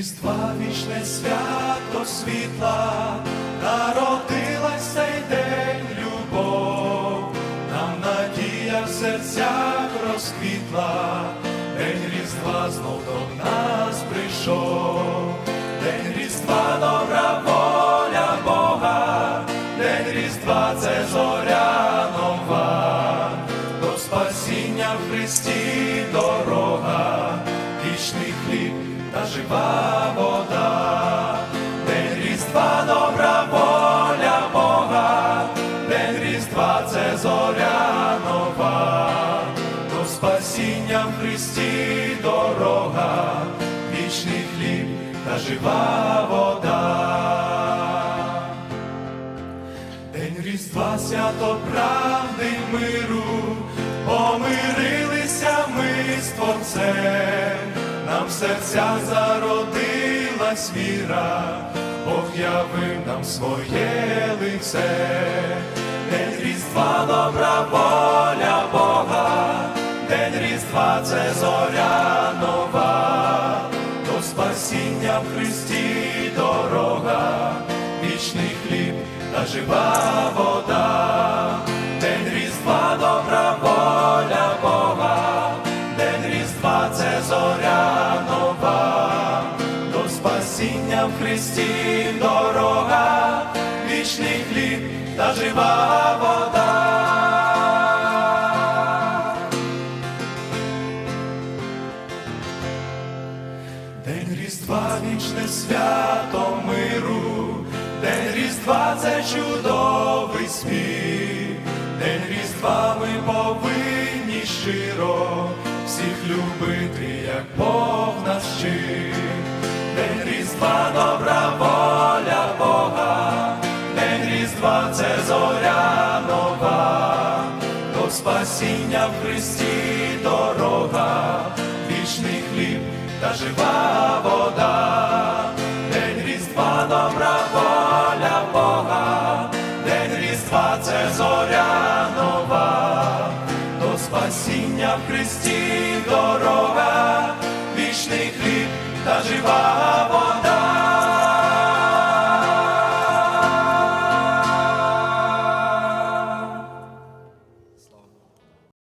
Різдва вічне свято світла, народилась цей день любов, нам надія в серцях розквітла, день Різдва знов до нас прийшов, день Різдва добра воля Бога, день Різдва це зоря нова, до спасіння в Христі дорога, вічний хліб та жива вода, день Різдва добра воля Бога, день Різдва це зоря нова, до спасіння в Христі дорога, вічний хліб та жива вода. День Різдва свято правди миру, помирилися ми з Творцем, нам в серцях зародилась віра, Бог явив нам своє лице, День Різдва добра воля Бога, День Різдва це зоря нова, до спасіння в Христі дорога, вічний хліб та жива вода, Христі дорога, вічний хліб та жива вода. День Різдва вічне свято миру, День Різдва це чудовий світ, День Різдва ми повинні щиро всіх любити, як Бог нас вчив. спасіння в Христі дорога, вічний хліб та жива вода, день різдва добра воля Бога, день різдва це зоря нова, до спасіння в Христі дорога, вічний хліб та жива вода.